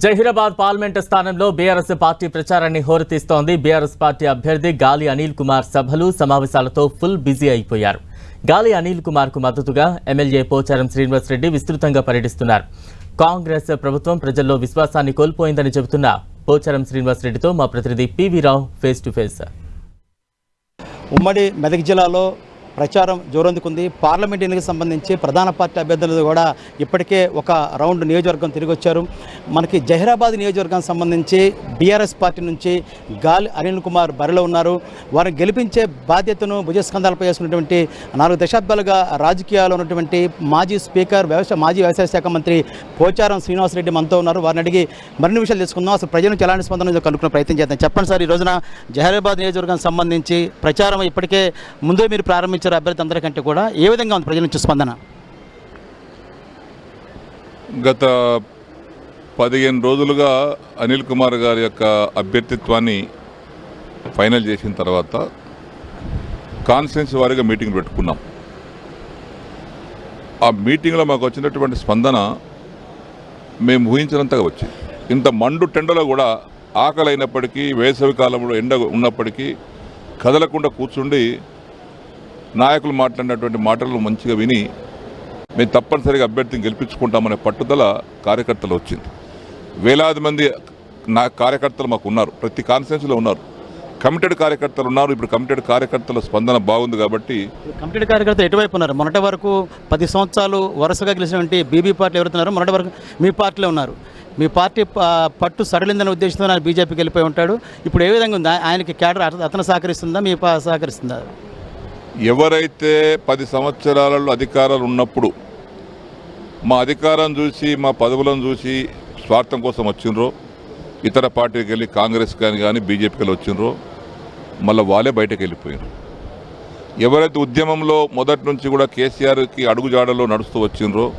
Zaheerabad parliament స్థానంలో BRS party ప్రచారాన్ని హోరెత్తిస్తోంది. బీఆర్ఎస్ పార్టీ అభ్యర్థి గాలి అనిల్ కుమార్ సభలు సమావేశాలతో ఫుల్ బిజీ అయిపోయారు. గాలి అనిల్ కుమార్కు మద్దతుగా ఎమ్మెల్యే పోచారం శ్రీనివాస్ రెడ్డి విస్తృతంగా పర్యటిస్తున్నారు. కాంగ్రెస్ ప్రభుత్వం ప్రజల్లో విశ్వాసాన్ని కోల్పోయిందని చెబుతున్న పోచారం శ్రీనివాస్ రెడ్డితో మా ప్రతినిధి PV Rao face to face. ఉమ్మడి మెదక్ జిల్లాలో ప్రచారం జోరందుకుంది. పార్లమెంట్ ఎన్నికలకు సంబంధించి ప్రధాన పార్టీ అభ్యర్థులు కూడా ఇప్పటికే ఒక రౌండ్ నియోజకవర్గం తిరిగి వచ్చారు మనకి జహీరాబాద్ నియోజకవర్గానికి సంబంధించి బీఆర్ఎస్ పార్టీ నుంచి గాలి అనిల్ కుమార్ బరిలో ఉన్నారు. వారిని గెలిపించే బాధ్యతను భుజస్కంధాలపై చేసుకున్నటువంటి నాలుగు దశాబ్దాలుగా రాజకీయాల్లో ఉన్నటువంటి మాజీ స్పీకర్ వ్యవసాయ మాజీ వ్యవసాయ శాఖ మంత్రి పోచారం శ్రీనివాసరెడ్డి మనతో ఉన్నారు. వారిని అడిగి మరిన్ని విషయాలు తెలుసుకుందాం. అసలు ప్రజల నుంచి ఎలాంటి స్పందన కనుక్కునే ప్రయత్నం చేద్దాం. చెప్పండి సార్ ఈ రోజున జహీరాబాద్ నియోజకవర్గానికి సంబంధించి ప్రచారం ఇప్పటికే ముందే మీరు ప్రారంభించారు. అభ్యర్థి అందరికంటే కూడా ఏ విధంగా ఉంది ప్రజల నుంచి స్పందన? గత పదిహేను రోజులుగా అనిల్ కుమార్ గారి యొక్క అభ్యర్థిత్వాన్ని ఫైనల్ చేసిన తర్వాత కాన్స్టిట్యున్సీ వారిగా మీటింగ్ పెట్టుకున్నాం. ఆ మీటింగ్లో మాకు వచ్చినటువంటి స్పందన మేము ఊహించినంతగా వచ్చింది. ఇంత మండు టెండలో కూడా ఆకలి అయినప్పటికీ వేసవి కాలంలో ఎండ ఉన్నప్పటికీ కదలకుండా కూర్చుండి నాయకులు మాట్లాడినటువంటి మాటలు మంచిగా విని మేము తప్పనిసరిగా అభ్యర్థిని గెలిపించుకుంటామనే పట్టుదల కార్యకర్తలు వచ్చింది. వేలాది మంది నా కార్యకర్తలు మాకు ఉన్నారు. ప్రతి కాన్స్టిట్యూన్సీలో ఉన్నారు. కమిటెడ్ కార్యకర్తలు ఉన్నారు. ఇప్పుడు కమిటెడ్ కార్యకర్తల స్పందన బాగుంది కాబట్టి కమిటెడ్ కార్యకర్తలు ఎటువైపు ఉన్నారు? మొన్నటి వరకు పది సంవత్సరాలు వరుసగా గెలిచినటువంటి బీబీ పార్టీ ఎవరుతున్నారో మొన్నటి వరకు మీ పార్టీలో ఉన్నారు. మీ పార్టీ పట్టు సడలిందనే ఉద్దేశంతో ఆయన బీజేపీకి వెళ్ళిపోయి ఉంటాడు. ఇప్పుడు ఏ విధంగా ఉంది? ఆయనకి కేడర్ అతను సహకరిస్తుందా? మీ పా- సహకరిస్తుందా? ఎవరైతే పది సంవత్సరాలలో అధికారాలు ఉన్నప్పుడు మా అధికారం చూసి మా పదవులను చూసి స్వార్థం కోసం వచ్చిండ్రో ఇతర పార్టీకి వెళ్ళి కాంగ్రెస్ కానీ కానీ బీజేపీకి వెళ్ళి వచ్చిండ్రో మళ్ళీ వాళ్ళే బయటకు వెళ్ళిపోయారు ఎవరైతే ఉద్యమంలో మొదటి నుంచి కూడా కేసీఆర్కి అడుగుజాడలో నడుస్తూ వచ్చిండ్రో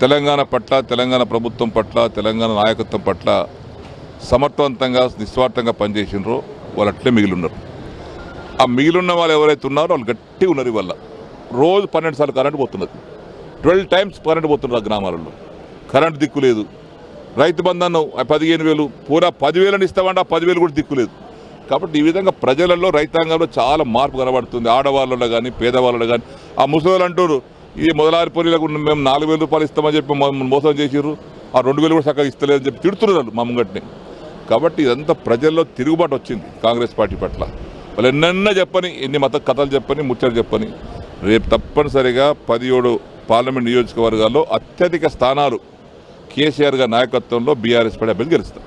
తెలంగాణ పట్ల తెలంగాణ ప్రభుత్వం పట్ల తెలంగాణ నాయకత్వం పట్ల సమర్థవంతంగా నిస్వార్థంగా పనిచేసిండ్రో వాళ్ళు అట్లే మిగిలి ఉన్నారు. ఆ మిగిలిన వాళ్ళు ఎవరైతే ఉన్నారో వాళ్ళు గట్టిగా ఉన్నారు ఇవల్ల రోజు పన్నెండు సార్లు కరెంటు పోతున్నది. ట్వెల్వ్ టైమ్స్ కరెంటు పోతున్నారు ఆ గ్రామాలలో. కరెంటు దిక్కు లేదు. రైతు బంధనం పదిహేను వేలు పూరా పదివేలను ఇస్తామంటే ఆ పదివేలు కూడా దిక్కు లేదు. కాబట్టి ఈ విధంగా ప్రజలలో రైతాంగంలో చాలా మార్పు కనబడుతుంది. ఆడవాళ్ళలో కానీ పేదవాళ్ళలో కానీ ఆ ముసలి అంటారు ఈ మొదలారి పొలిలకు మేము నాలుగు వేల రూపాయలు ఇస్తామని చెప్పి మోసం చేసిర్రు. ఆ రెండు వేలు కూడా చక్కగా ఇస్తలేదని చెప్పి తిడుతున్నారు మా ముంగట్ని కాబట్టి ఇదంతా ప్రజల్లో తిరుగుబాటు వచ్చింది కాంగ్రెస్ పార్టీ పట్ల. వాళ్ళు ఎన్నెన్న చెప్పని ఎన్ని మత కథలు చెప్పని ముచ్చట చెప్పని రేపు తప్పనిసరిగా పదిహేడు పార్లమెంట్ నియోజకవర్గాల్లో అత్యధిక స్థానాలు కేసీఆర్ గారి నాయకత్వంలో బీఆర్ఎస్ పడి అభ్యర్థి గెలుస్తారు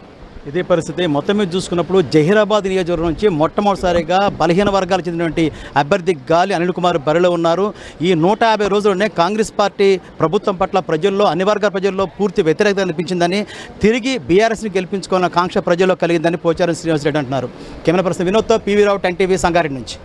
ఇదే పరిస్థితి. మొత్తం మీద చూసుకున్నప్పుడు జహీరాబాద్ నియోజకవర్గం నుంచి మొట్టమొదటిసారిగా బలహీన వర్గాలకు చెందినటువంటి అభ్యర్థి గాలి అనిల్ కుమార్ బరిలో ఉన్నారు. ఈ నూట యాభై రోజుల్లోనే కాంగ్రెస్ పార్టీ ప్రభుత్వం పట్ల ప్రజల్లో అన్ని వర్గాల ప్రజల్లో పూర్తి వ్యతిరేకత అనిపించిందని తిరిగి బీఆర్ఎస్ని గెలిపించుకున్న కాంక్ష ప్రజల్లో కలిగిందని పోచారం శ్రీనివాసరెడ్డి అంటున్నారు. కెమెరా పర్సన్ వినోద్తో PV Rao ten TV Sangareddy నుంచి.